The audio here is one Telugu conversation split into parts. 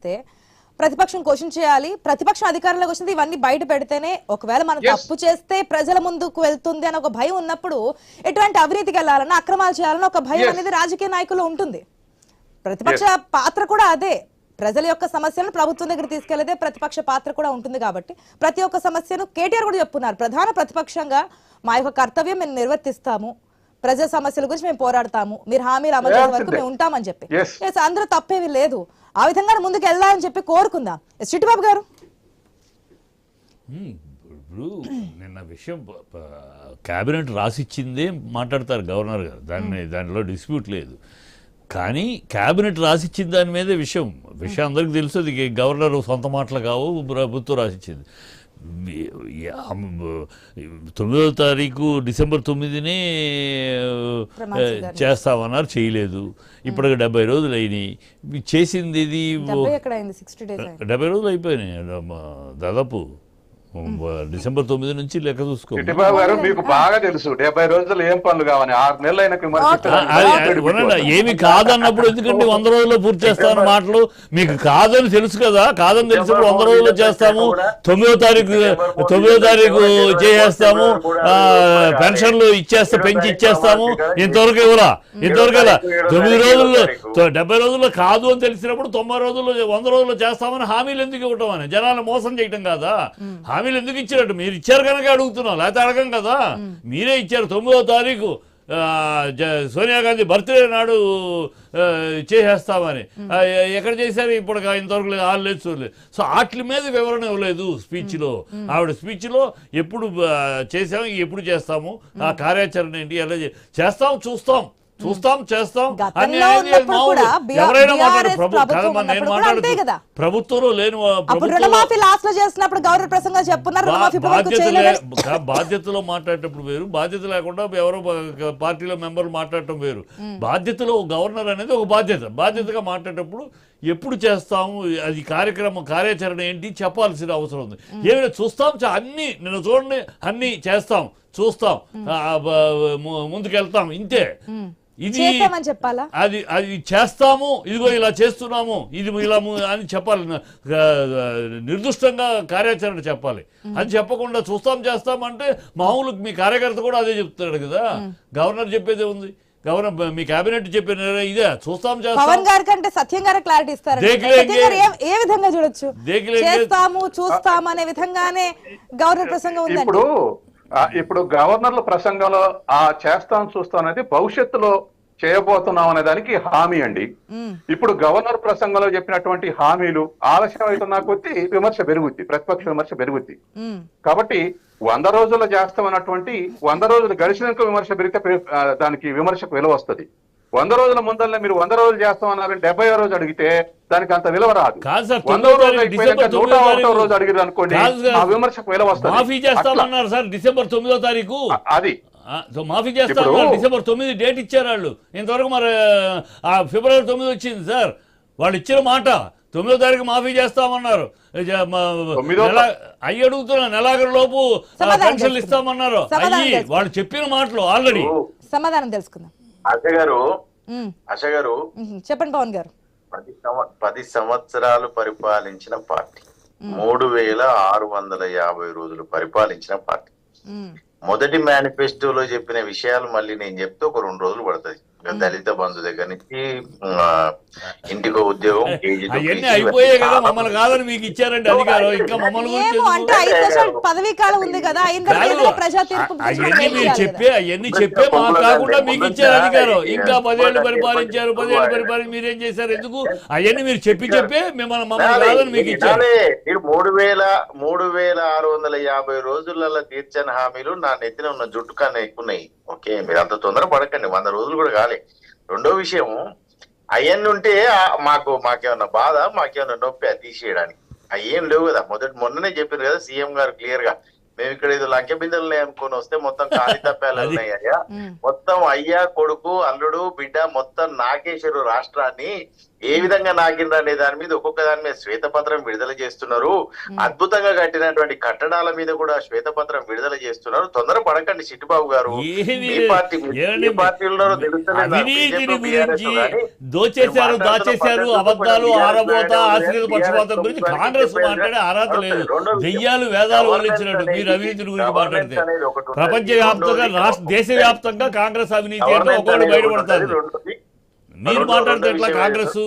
చేస్తే ప్రతిపక్షం క్వశ్చన్ చేయాలి ప్రతిపక్షం అధికారంలోకి వచ్చింది ఇవన్నీ బయట పెడితేనే ఒకవేళ మనం. తప్పు చేస్తే ప్రజల ముందుకు వెళ్తుంది అని ఒక భయం ఉన్నప్పుడు ఎటువంటి అవినీతికి వెళ్ళాలన్నా అక్రమాలు చేయాలన్నా ఒక భయం. అనేది రాజకీయ నాయకుల్లో ఉంటుంది. ప్రతిపక్ష పాత్ర కూడా అదే. ప్రజల యొక్క సమస్యలను ప్రభుత్వం దగ్గర తీసుకెళ్ళేదే ప్రతిపక్ష పాత్ర కూడా ఉంటుంది కాబట్టి ప్రతి ఒక్క సమస్యను కేటీఆర్ కూడా చెప్పున్నారు. ప్రధాన ప్రతిపక్షంగా మా యొక్క కర్తవ్యం మేము నిర్వర్తిస్తాము. ప్రజా సమస్యల గురించి మేము పోరాడతాము. మీరు హామీలు అమలు చేసే వరకు. మేము ఉంటామని చెప్పి. అందులో తప్పేమీ లేదు. ఆ విధంగా ముందుకు వెళ్ళాలని చెప్పి కోరుకుందాం. ఎస్ చిట్టుబాబు గారు. ఇప్పుడు నిన్న విషయం క్యాబినెట్ రాసిచ్చిందే మాట్లాడతారు గవర్నర్ గారు. దాన్ని దానిలో డిస్ప్యూట్ లేదు. కానీ క్యాబినెట్ రాసిచ్చిన దాని మీదే విషయం. విషయం అందరికీ తెలుసు. అది గవర్నర్ సొంత మాటలు కావు ప్రభుత్వం రాసిచ్చింది. తొమ్మిదవ తారీఖు డిసెంబర్ తొమ్మిదినే. చేస్తామన్నారు చేయలేదు. ఇప్పటికి డెబ్బై రోజులు అయినాయి. చేసింది ఇది డెబ్బై రోజులు అయిపోయినాయి. దాదాపు. డిసెంబర్ తొమ్మిది నుంచి లెక్క చూసుకో. చిట్టిబాబు గారు మీకు బాగా తెలుసు డెబ్బై రోజులు ఏం పనులు కావని ఆరు నెలలు అయిన ఏమి కాదన్నప్పుడు ఎందుకంటే వంద రోజుల్లో పూర్తి చేస్తామని మాటలు? మీకు కాదని తెలుసు కదా కాదని తెలిసినప్పుడు వంద రోజుల్లో చేస్తాము తొమ్మిదో తారీఖు తొమ్మిదో తారీఖు చేసేస్తాము ఆ, పెన్షన్లు ఇచ్చేస్తా పెంచి ఇచ్చేస్తాము. ఇంతవరకు ఇవ్వరా? ఇంతవరకు తొమ్మిది రోజుల్లో డెబ్బై రోజుల్లో కాదు అని తెలిసినప్పుడు తొంభై రోజుల్లో వంద రోజుల్లో చేస్తామని హామీలు ఎందుకు ఇవ్వటం అని? జనాలను మోసం చేయటం కాదా? హామీలు ఎందుకు ఇచ్చారట మీరు ఇచ్చారు కనుక అడుగుతున్నాం. లేకపోతే అడగం కదా. మీరే ఇచ్చారు తొమ్మిదో తారీఖు జ- సోనియా గాంధీ బర్త్డే నాడు చేసేస్తామని. ఎక్కడ చేశారు? ఇప్పుడు ఇంతవరకు లేదు ఆరు లేదు చూడలేదు సో వాటి మీద వివరణ ఇవ్వలేదు స్పీచ్లో. ఆవిడ స్పీచ్లో ఎప్పుడు చేసాము ఎప్పుడు చేస్తాము ఆ కార్యాచరణ ఏంటి ఎలా చేస్తాం చూస్తాం. చూస్తాం చేస్తాం. ఎవరైనా ప్రభుత్వంలో లేని చేస్తున్నప్పుడు గవర్నర్ ప్రసంగం చెప్పున్నారు బాధ్యతలో మాట్లాడేటప్పుడు వేరు బాధ్యత లేకుండా ఎవరో పార్టీలో మెంబర్లు మాట్లాడటం వేరు. బాధ్యతలో గవర్నర్ అనేది ఒక బాధ్యత. బాధ్యతగా మాట్లాడేటప్పుడు ఎప్పుడు చేస్తాము? అది కార్యక్రమం కార్యాచరణ ఏంటి? చెప్పాల్సిన అవసరం ఉంది. ఏమైనా చూస్తాం? అన్ని నేను చూడండి అన్ని చేస్తాం చూస్తాం. ముందుకెళ్తాం ఇంతే. ఇది అది అది చేస్తాము ఇదిగో ఇలా చేస్తున్నాము ఇది ఇలా అని చెప్పాలి. నిర్దిష్టంగా కార్యాచరణ చెప్పాలి. అది చెప్పకుండా చూస్తాం చేస్తాం అంటే మామూలు మీ కార్యకర్త కూడా అదే చెప్తాడు కదా. గవర్నర్ చెప్పేదే ఉంది. గవర్నర్ మీ కేబినెట్ చెప్పిన ఇదే. చూస్తాం చేస్తాం. పవన్ గారి కంటే సత్యం గారే క్లారిటీ ఇస్తారు ఏ- విధంగా చూడొచ్చు. చేస్తాము చూస్తాము అనే విధంగానే గవర్నర్ ప్రసంగం ఉందండి. ఇప్పుడు ఇప్పుడు గవర్నర్ల ప్రసంగంలో ఆ చేస్తాం చూస్తాం అనేది భవిష్యత్తులో చేయబోతున్నాం అనే దానికి హామీ అండి. ఇప్పుడు గవర్నర్ ప్రసంగంలో చెప్పినటువంటి హామీలు ఆలస్యం అవుతున్నా కొద్దీ విమర్శ పెరుగుద్ది ప్రతిపక్ష విమర్శ పెరుగుద్ది. కాబట్టి వంద రోజుల్లో చేస్తామన్నటువంటి వంద రోజులు గడిచినాక విమర్శ పెరిగితే దానికి విమర్శకు విలువ వస్తుంది. వంద రోజుల ముందల్లే మీరు వంద రోజులు చేస్తామన్నారని డెబ్బై రోజు అడిగితే దానికి అంత విలువ రాదు. వంద రోజులు అయిపోయాక డిసెంబర్ నూట ఒకటో రోజు అడిగారు అనుకోండి. ఆ విమర్శకు విలువ వస్తుంది. మాఫీ అట్లా. చేస్తామన్నారు సార్ డిసెంబర్ తొమ్మిదో తారీఖు. అది. సో మాఫీ చేస్తాం ఇప్పుడు- డిసెంబర్ తొమ్మిది డేట్ ఇచ్చారు వాళ్ళు. ఇంతవరకు మరి ఆ ఫిబ్రవరి తొమ్మిది వచ్చింది సార్. వాళ్ళు ఇచ్చిన మాట తొమ్మిదో తారీఖు మాఫీ చేస్తామన్నారు. అయ్యి అడుగుతున్నా నెలాఖరు లోపు పెన్షన్లు. ఇస్తామన్నారు. అయ్యి. వాళ్ళు చెప్పిన మాటలు ఆల్రెడీ. సమాధానం తెలుసుకుందాం. చెప్పండి పవన్ గారు. పది పది సంవత్సరాలు పరిపాలించిన పార్టీ. మూడు వేల ఆరు వందల యాభై రోజులు పరిపాలించిన పార్టీ. మొదటి మేనిఫెస్టోలో చెప్పిన విషయాలు మళ్ళీ నేను చెప్తే ఒక రెండు రోజులు పడుతుంది. దళిత బంధు దగ్గర నుంచి ఇంటికో ఉద్యోగం అవన్నీ అయిపోయాయి కదా మమ్మల్ని కాదని మీకు ఇచ్చారండి అధికారం. ఇంకా మమ్మల్ని పదవీ కాలం ఉంది కదా కాదు అవన్నీ ఏం మీరు చెప్పే కదా? అవన్నీ చెప్పే మాకు కాకుండా మీకు ఇచ్చారు అధికారం. ఇంకా పదేళ్ళు పరిపాలించారు పదేళ్ళు పరిపాలించి మీరేం చేశారు ఎందుకు? అవన్నీ మీరు చెప్పి చెప్పే మిమ్మల్ని మమ్మల్ని కాదని మీకు ఇచ్చారు. మీరు మూడు వేల మూడు వేల ఆరు వందల యాభై రోజులలో తీర్చని హామీలు నా నెత్తిన ఉన్న జుట్టు కన్నా ఎక్కువ ఉన్నాయి. ఓకే మీరు అంత తొందర పడకండి వంద రోజులు కూడా ఉండాలి రెండో విషయం అవన్నీ ఉంటే మాకు మాకేమన్నా బాధ మాకేమన్నా నొప్పి అది తీసేయడానికి. అవి ఏం లేవు కదా. మొదటి మొన్ననే చెప్పారు కదా సీఎం గారు క్లియర్గా మేము ఇక్కడ ఏదో లంకె బిందెలు అనుకొని వస్తే మొత్తం ఖాళీ తప్పాలు అది- ఉన్నాయి అయ్యా. మొత్తం అయ్యా కొడుకు అల్లుడు బిడ్డ మొత్తం నాగేశ్వరు రాష్ట్రాన్ని ఏ విధంగా నాకిండ్రు అనే దాని మీద ఒక్కొక్క దాని మీద శ్వేతపత్రం విడుదల చేస్తున్నారు. అద్భుతంగా కట్టినటువంటి కట్టడాల మీద కూడా శ్వేతపత్రం విడుదల చేస్తున్నారు. తొందర పడకండి చిట్టుబాబు గారు. మీ పార్టీ దోచేశారు మీరు దాచేశారు అబద్ధాలు ఆరబోత పక్షపాతం గురించి కాంగ్రెస్ మాట్లాడే అర్హత లేదు. దెయ్యాలు వేదాలు వల్లించినట్టు అనేది- మీరు అవినీతి గురించి మాట్లాడితే. ప్రపంచ వ్యాప్తంగా రాష్ట్ర దేశవ్యాప్తంగా కాంగ్రెస్ అవినీతి అంటే ఒకటి ఉంటుంది. మీరు మాట్లాడితే ఎట్లా కాంగ్రెస్?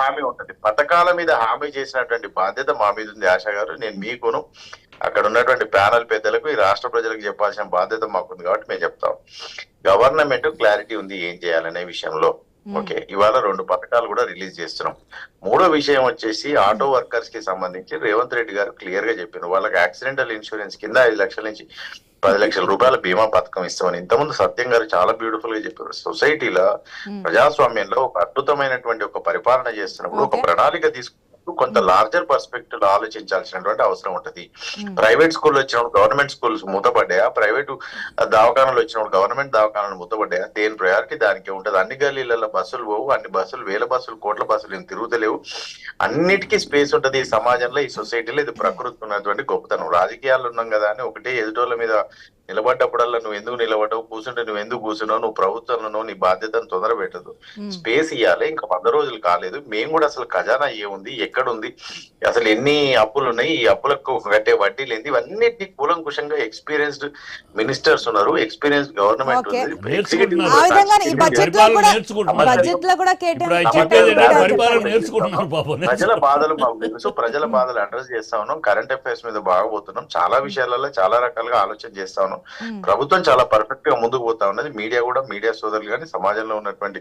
హామీ ఉంటుంది. పథకాల మీద హామీ చేసినటువంటి బాధ్యత మా మీద ఉంది ఆశ గారు. నేను మీకును అక్కడ ఉన్నటువంటి ప్యానల్ పెద్దలకు ఈ రాష్ట్ర ప్రజలకు చెప్పాల్సిన బాధ్యత మాకుంది కాబట్టి మేము చెప్తాం. గవర్నమెంట్ క్లారిటీ ఉంది ఏం చేయాలనే విషయంలో. ఓకే ఇవాళ రెండు పథకాలు కూడా రిలీజ్ చేస్తున్నాం. మూడో విషయం వచ్చేసి ఆటో వర్కర్స్కి సంబంధించి రేవంత్ రెడ్డి గారు క్లియర్గా చెప్పారు. వాళ్ళకి యాక్సిడెంటల్ ఇన్సూరెన్స్ కింద ఐదు లక్షల నుంచి పది లక్షల రూపాయల బీమా పథకం ఇస్తామని. ఇంతకుముందు సత్యం గారు చాలా బ్యూటిఫుల్గా చెప్పారు. సొసైటీలో ప్రజాస్వామ్యంలో ఒక అద్భుతమైనటువంటి ఒక పరిపాలన చేస్తున్నప్పుడు ఒక. ప్రణాళిక తీసుకున్నప్పుడు కొంత లార్జర్ పర్స్పెక్టివ్లో ఆలోచించాల్సినటువంటి అవసరం ఉంటది. ప్రైవేట్ స్కూల్ వచ్చినప్పుడు గవర్నమెంట్ స్కూల్స్ మూతపడ్డాయా? ప్రైవేట్ దవాఖానాలు వచ్చినప్పుడు గవర్నమెంట్ దవాఖానాలు మూతపడ్డాయా? దేని ప్రయారిటీ దానికి ఉంటది? అన్ని గల్లీలలో బస్సులు పోవు అన్ని బస్సులు వేల బస్సులు కోట్ల బస్సులు ఏం తిరుగుతలేవు. అన్నిటికీ స్పేస్ ఉంటది ఈ సమాజంలో ఈ సొసైటీలో ఇది ప్రకృతి ఉన్నటువంటి గొప్పతనం. రాజకీయాలు ఉన్నాం కదా అని ఒకటే ఎదుటోళ్ళ మీద నిలబడ్డప్పుడల్లా నువ్వు ఎందుకు నిలబడ్డావు? కూర్చుంటే నువ్వు ఎందుకు కూర్చున్నావు నువ్వు ప్రభుత్వంలో నీ బాధ్యతను తొందర పెట్టదు. స్పేస్ ఇవ్వాలి ఇంకా వంద రోజులు కాలేదు. మేము కూడా అసలు ఖజానా ఏముంది ఎక్కడ ఉంది అసలు ఎన్ని అప్పులు ఉన్నాయి ఈ అప్పులకు కట్టే వడ్డీలు ఏంది ఇవన్నిటిని కూలంకుషంగా ఎక్స్పీరియన్స్డ్ మినిస్టర్స్ ఉన్నారు. ఎక్స్పీరియన్స్ గవర్నమెంట్ ప్రజల బాధలు మాకు తెలుసు. ప్రజల బాధలు అడ్రస్ చేస్తా ఉన్నాం. కరెంట్ అఫైర్స్ మీద బాగా పోతున్నాం. చాలా విషయాలలో చాలా రకాలుగా ఆలోచన చేస్తా ఉన్నాం. ప్రభుత్వం చాలా పర్ఫెక్ట్గా ముందుకు పోతా ఉన్నది. మీడియా కూడా మీడియా సోదరులు కానీ సమాజంలో ఉన్నటువంటి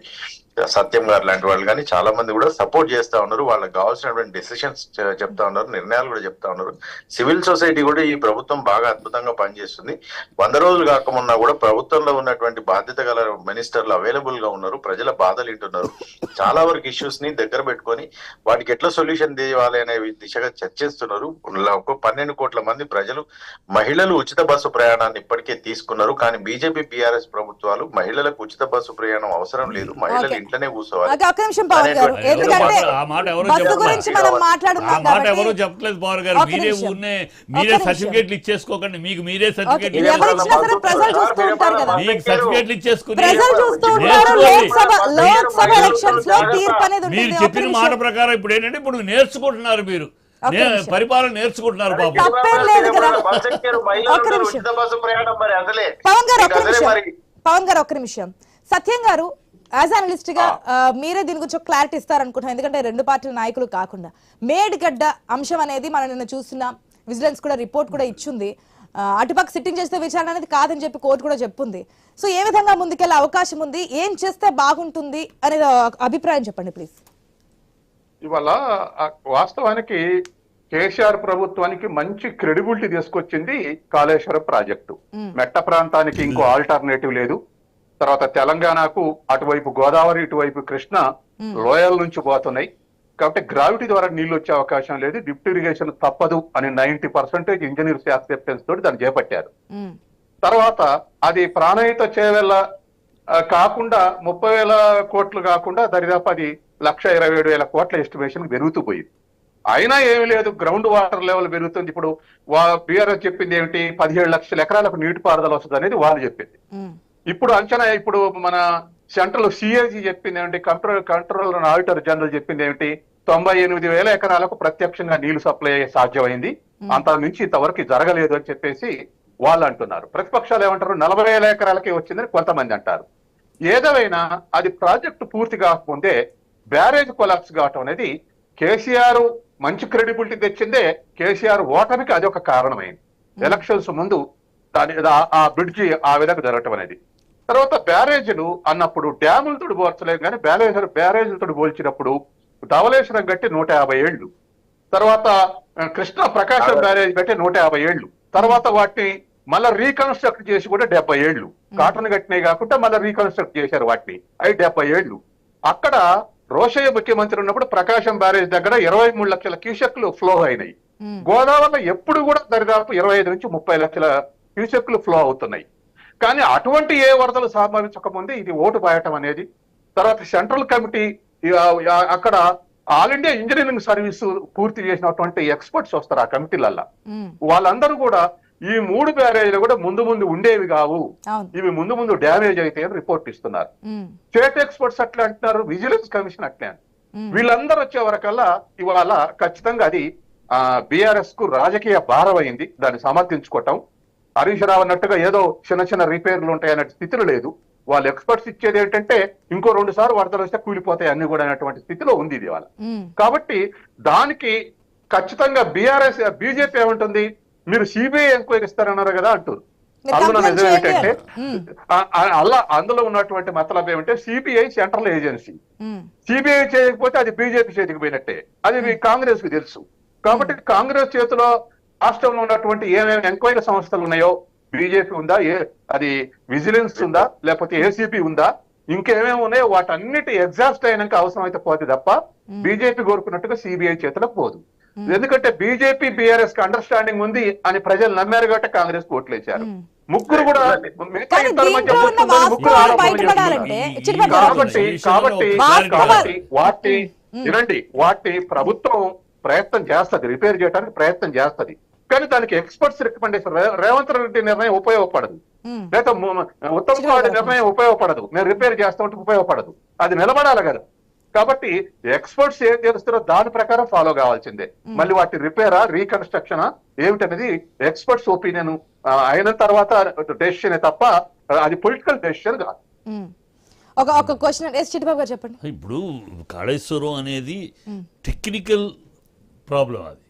సత్యం గారు లాంటి వాళ్ళు కానీ చాలా మంది కూడా సపోర్ట్ చేస్తా ఉన్నారు. వాళ్ళకి కావాల్సినటువంటి డెసిషన్స్ చెప్తా ఉన్నారు. నిర్ణయాలు కూడా చెప్తా ఉన్నారు. సివిల్ సొసైటీ కూడా ఈ ప్రభుత్వం బాగా అద్భుతంగా పనిచేస్తుంది. వంద రోజులు కాకమున్నా కూడా ప్రభుత్వంలో ఉన్నటువంటి బాధ్యత గల మినిస్టర్లు అవైలబుల్గా ఉన్నారు. ప్రజల బాధలు వింటున్నారు. చాలా వరకు ఇష్యూస్ని దగ్గర పెట్టుకొని వాటికి ఎట్లా సొల్యూషన్ తీయాలి అనే దిశగా చర్చిస్తున్నారు. ఒక పన్నెండు కోట్ల మంది ప్రజలు మహిళలు ఉచిత బస్సు ప్రయాణాన్ని ఇప్పటికే తీసుకున్నారు కానీ బీజేపీ బీఆర్ఎస్ ప్రభుత్వాలు మహిళలకు ఉచిత బస్సు ప్రయాణం అవసరం లేదు మహిళలు. ఇంట్లోనే కూర్చోవాలి నిమిషం పవన్ గారు ఎందుకంటే బస్సు. గురించి మనం ఎవరు చెప్పలేదు గారు మీరే. ఊరినే మీరే. సర్టిఫికేట్లు ఇచ్చేసుకోకండి మీకు మీరే సర్టిఫికేట్లు ఇది ఎవరు ఇచ్చినా సరే ప్రజలు చూస్తూ ఉంటారు కదా మీకు సర్టిఫికేట్లు ఇచ్చేసుకుని ప్రజలు చూస్తూ ఉంటారు నేర్చుకోండి. లోక్సభ లోక్సభ ఎలక్షన్స్లో తీర్పు అనేది మీరు చెప్పిన మాట. ప్రకారం ఇప్పుడు ఏంటంటే ఇప్పుడు నేర్చుకుంటున్నారు మీరు. పరిపాలన నేర్చుకుంటున్నారు అసలే. పవన్ గారు ఒక్క నిమిషం. పవన్ గారు ఒక్క నిమిషం. సత్యం గారు యాజ్ అనలిస్ట్గా మీరే దీని గురించి క్లారిటీ ఇస్తారనుకుంటున్నాను. ఎందుకంటే రెండు పార్టీల నాయకులు కాకుండా. మేడిగడ్డ అంశం అనేది మనం నిన్న చూస్తున్నాం విజిలెన్స్ కూడా రిపోర్ట్ కూడా ఇచ్చింది. అటుపక్క సిట్టింగ్ చేస్తే విచారణ అనేది కాదని చెప్పి కోర్టు కూడా చెప్పుంది. సో ఏ విధంగా ముందుకెళ్ళే అవకాశం ఉంది? ఏం చేస్తే బాగుంటుంది అనేది అభిప్రాయం చెప్పండి ప్లీజ్. ఇవాళ ఆ వాస్తవానికి కేసీఆర్ ప్రభుత్వానికి మంచి క్రెడిబిలిటీ తీసుకొచ్చింది కాళేశ్వరం ప్రాజెక్టు. మెట్ట ప్రాంతానికి ఇంకో ఆల్టర్నేటివ్ లేదు. తర్వాత తెలంగాణకు అటువైపు గోదావరి ఇటువైపు కృష్ణ లోయల నుంచి పోతున్నాయి. కాబట్టి గ్రావిటీ ద్వారా నీళ్ళు వచ్చే అవకాశం లేదు. లిఫ్ట్ ఇరిగేషన్ తప్పదు అని నైన్టీ పర్సెంటేజ్ ఇంజనీర్స్ యాక్సెప్టెన్స్ తోటి దాన్ని చేపట్టారు. తర్వాత అది ప్రాణహిత చేవెళ్ళ ఆ, కాకుండా ముప్పై వేల కోట్లు కాకుండా దరిదాపు అది లక్ష ఇరవై ఏడు వేల కోట్ల ఎస్టిమేషన్ పెరుగుతూ పోయింది. అయినా ఏమీ లేదు గ్రౌండ్ వాటర్ లెవెల్ పెరుగుతుంది. ఇప్పుడు బీఆర్ఎస్ చెప్పింది ఏమిటి? పదిహేడు లక్షల ఎకరాలకు నీటిపారుదల వస్తుంది అనేది వాళ్ళు చెప్పింది. ఇప్పుడు అంచనా ఇప్పుడు మన సెంట్రల్ సిఏజీ చెప్పింది ఏమిటి? కంట్రోల్ కంట్రోలర్ ఆడిటర్ జనరల్ చెప్పింది ఏమిటి? తొంభై ఎనిమిది వేల ఎకరాలకు ప్రత్యక్షంగా నీళ్ళు సప్లై అయ్యే సాధ్యమైంది. అంత నుంచి ఇంతవరకు జరగలేదు అని చెప్పేసి వాళ్ళు అంటున్నారు. ప్రతిపక్షాలు ఏమంటారు? నలభై వేల ఎకరాలకి వచ్చిందని కొంతమంది అంటారు. ఏదేమైనా అది ప్రాజెక్టు పూర్తి కాకముందే బ్యారేజ్ కొలాప్స్ కావటం అనేది కేసీఆర్ మంచి క్రెడిబిలిటీ తెచ్చిందే కేసీఆర్ ఓటమికి అది ఒక కారణమైంది. ఎలక్షన్స్ ముందు దాని ఆ- బ్రిడ్జి ఆ విధంగా జరగటం అనేది. తర్వాత బ్యారేజీలు అన్నప్పుడు డ్యాములతో పోల్చలేము కానీ బ్యారేజ్ బ్యారేజీలతో పోల్చినప్పుడు ధవలేశ్వరం కట్టి నూట యాభై ఏళ్ళు. తర్వాత కృష్ణా ప్రకాశం బ్యారేజ్ కట్టి నూట యాభై ఏళ్ళు. తర్వాత వాటిని మళ్ళీ రీకన్స్ట్రక్ట్ చేసి కూడా డెబ్బై ఏళ్ళు. కాటన్ కట్టినవి కాకుండా మళ్ళీ రీకన్స్ట్రక్ట్ చేశారు వాటిని. అవి డెబ్బై ఏళ్ళు. అక్కడ రోషయ్య ముఖ్యమంత్రి ఉన్నప్పుడు ప్రకాశం బ్యారేజ్ దగ్గర ఇరవై మూడు లక్షల క్యూసెక్లు ఫ్లో అయినాయి. గోదావరిలో ఎప్పుడు కూడా దరిదాపు ఇరవై ఐదు నుంచి ముప్పై లక్షల క్యూసెక్లు ఫ్లో అవుతున్నాయి. కానీ అటువంటి ఏ వరదలు సంభవించకముందే ఇది ఓటు పాయటం అనేది. తర్వాత సెంట్రల్ కమిటీ అక్కడ ఆల్ ఇండియా ఇంజనీరింగ్ సర్వీస్ పూర్తి చేసినటువంటి ఎక్స్పర్ట్స్ వస్తారు ఆ కమిటీలల్లో. వాళ్ళందరూ కూడా ఈ మూడు బ్యారేజీలు కూడా ముందు ముందు ఉండేవి కావు. ఇవి ముందు ముందు డ్యామేజ్ అయితే అని రిపోర్ట్ ఇస్తున్నారు. స్టేట్ ఎక్స్పర్ట్స్ అట్లా అంటున్నారు విజిలెన్స్ కమిషన్ అట్లే వీళ్ళందరూ వచ్చే వరకల్లా ఇవాళ ఖచ్చితంగా అది బిఆర్ఎస్కు రాజకీయ భారం అయింది దాన్ని సమర్థించుకోవటం. హరీష్ రావు అన్నట్టుగా ఏదో చిన్న చిన్న రిపేర్లు ఉంటాయనే స్థితిలో లేదు. వాళ్ళు ఎక్స్పర్ట్స్ ఇచ్చేది ఏంటంటే ఇంకో రెండు సార్లు వరదలు వస్తే కూలిపోతాయి అన్ని కూడా అనేటువంటి స్థితిలో ఉంది ఇది ఉమ్, కాబట్టి దానికి ఖచ్చితంగా బీఆర్ఎస్ బీజేపీ ఏమంటుంది? మీరు సిబిఐ ఎంక్వైరీ ఇస్తారన్నారు కదా అంటారు అందులో నిజం ఏంటంటే అలా అందులో ఉన్నటువంటి మతలబ్ ఏమంటే సిబిఐ సెంట్రల్ ఏజెన్సీ సిబిఐ చేయకపోతే అది బీజేపీ చేతికి పోయినట్టే. అది మీ కాంగ్రెస్కు తెలుసు. కాబట్టి కాంగ్రెస్ చేతిలో రాష్ట్రంలో ఉన్నటువంటి ఏమేమి ఎంక్వైరీ సంస్థలు ఉన్నాయో బీజేపీ ఉందా ఏ అది విజిలెన్స్ ఉందా లేకపోతే ఏసీపీ ఉందా ఇంకేమేమి ఉన్నాయో వాటన్నిటి ఎగ్జాస్ట్ అయినాక అవసరం అయితే పోతే తప్ప బీజేపీ కోరుకున్నట్టుగా సిబిఐ చేతిలోకి పోదు. ఎందుకంటే బీజేపీ బీఆర్ఎస్కి అండర్స్టాండింగ్ ఉంది అని ప్రజలు నమ్మారు కాబట్టి కాంగ్రెస్ ఓట్లేశారు ఉమ్. ముగ్గురు కూడా మిగతా ఇద్దరి మధ్య ముగ్గురు. కాబట్టి కాబట్టి కాబట్టి వాటి వినండి వాటి ప్రభుత్వం ప్రయత్నం చేస్తది రిపేర్ చేయడానికి ప్రయత్నం చేస్తది. కానీ దానికి ఎక్స్పర్ట్స్ రికమెండేషన్ రేవంత్ రెడ్డి నిర్ణయం ఉపయోగపడదు. లేదా ఉత్తమ్ కుమార్ నిర్ణయం ఉపయోగపడదు. మేము రిపేర్ చేస్తామంటే ఉపయోగపడదు. అది నిలబడాలి కదా. కాబట్టి ఎక్స్పర్ట్స్ ఏం చేస్తారో దాని ప్రకారం ఫాలో కావాల్సిందే. మళ్ళీ వాటి రిపేరా రీకన్స్ట్రక్షనా ఏమిటనేది ఎక్స్పర్ట్స్ ఒపీనియన్ అయిన తర్వాత డెసిషన్ తప్ప అది పొలిటికల్ డెసిషన్ కాదు. ఒక ఒక క్వశ్చన్ ఎస్ చిట్టుబాబు గారు చెప్పండి. ఇప్పుడు కాళేశ్వరం అనేది టెక్నికల్ ప్రాబ్లం అది.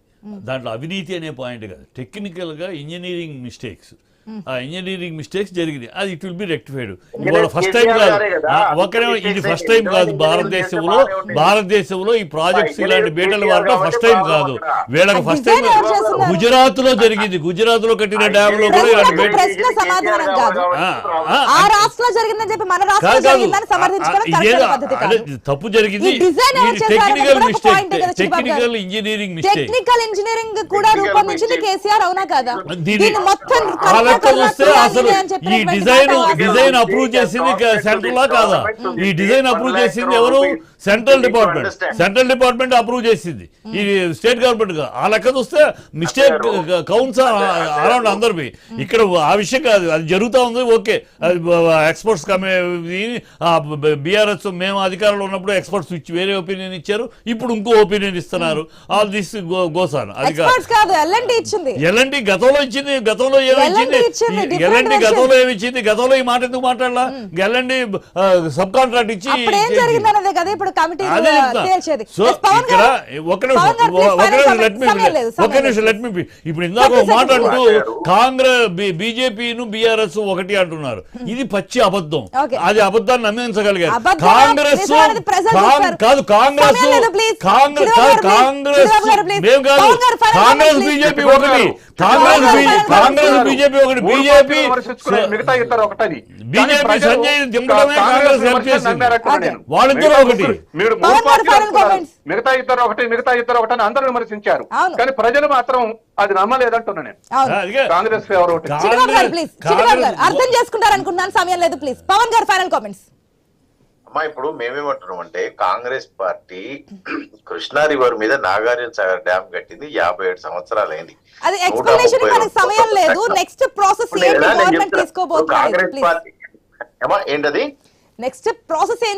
దాంట్లో అవినీతి అనే పాయింట్ కాదు. టెక్నికల్గా ఇంజనీరింగ్ మిస్టేక్స్. ఆ ఇంజనీరింగ్ మిస్టేక్స్ జరిగినాయి అది ఇట్ విల్ బి రెక్టిఫైడ్. ఇవాళ ఫస్ట్ టైం కాదు. ఒకరే ఇది ఫస్ట్ టైం కాదు. భారతదేశంలో భారతదేశంలో ఈ ప్రాజెక్ట్స్ ఇలాంటి బేటలు వాడటం ఫస్ట్ టైం కాదు. వీళ్ళకి ఫస్ట్ టైం? గుజరాత్లో జరిగింది. గుజరాత్లో కట్టిన డ్యామ్లో కూడా ఇలాంటి బేట తప్పు జరిగింది. Technical mistake. Technical engineering mistake technical engineering కూడా రూపొందించింది. కేసీఆర్ అవునా కదా? దీని మొత్తం చూస్తే అసలు ఈ డిజైన్. డిజైన్ అప్రూవ్ చేసింది సెంట్రల్ లా కాదా? ఈ డిజైన్ అప్రూవ్ చేసింది ఎవరు? Central department central department approve చేసింది. ఈ స్టేట్ గవర్నమెంట్గా. ఆ లెక్క చూస్తే మిస్టేక్ కౌన్స్ అరౌండ్ అందరివి. ఇక్కడ ఆ విషయం కాదు. అది జరుగుతా ఉంది ఓకే. ఎక్స్పర్ట్స్ బీఆర్ఎస్ మేము అధికారంలో ఉన్నప్పుడు ఎక్స్పర్ట్స్ ఇచ్చి వేరే ఒపీనియన్ ఇచ్చారు. ఇప్పుడు ఇంకో ఒపీనియన్ ఇస్తున్నారు. ఆల్ దిస్ గోసాన్ అది కాదు ఎక్స్పర్ట్స్ కాదు ఎల్ఎన్టీ ఇచ్చింది. ఎలాంటి గతంలో ఇచ్చింది గతంలో ఏమిచ్చింది Version. గతంలో ఏమి ఇచ్చింది గతంలో ఈ మాట ఎందుకు మాట్లాడలా ఎలాంటి సబ్ కాంట్రాక్ట్ ఇచ్చి ఇప్పుడు ఇందాక ఒక Thirty మాట seconds. అంటూ కాంగ్రెస్ బీజేపీను బీఆర్ఎస్ ఒకటి అంటున్నారు ఇది పచ్చి అబద్ధం. అది అబద్ధాన్ని నమ్మించగలిగారు? కాంగ్రెస్. కాదు కాంగ్రెస్. కాంగ్రెస్. కాంగ్రెస్. మేము కాదు కాంగ్రెస్. బీజేపీ ఒకటి కాంగ్రెస్ బీజేపీ ఒకటి. బీజేపీ మిగతా ఇద్దరు ఒకటని బీజేపీ సంజయ్ దింపడమే కాంగ్రెస్ చేసింది. వాళ్ళిద్దరూ ఒకటి. మీరు. మిగతా ఇద్దరు ఒకటి మిగతా ఇద్దరు ఒకటి అని అందరూ విమర్శించారు. కానీ ప్రజలు మాత్రం అది నమ్మలేదంటున్నా నేను. కాంగ్రెస్ ఫేవర్ ఒకటి? అర్థం చేసుకుంటారు అనుకుంటున్నాను సమయం లేదు ప్లీజ్ పవన్ గారు ఫైనల్ కామెంట్స్ అమ్మా ఇప్పుడు మేమేమంటున్నాం అంటే కాంగ్రెస్ పార్టీ కృష్ణా రివర్ మీద నాగార్జున సాగర్ డ్యామ్ కట్టింది యాభై ఏడు సంవత్సరాలు అయింది సమయం లేదు. నెక్స్ట్ ప్రాసెస్ కాంగ్రెస్ పార్టీ ఏంటది? నెక్స్ట్ ప్రాసెస్ ఏం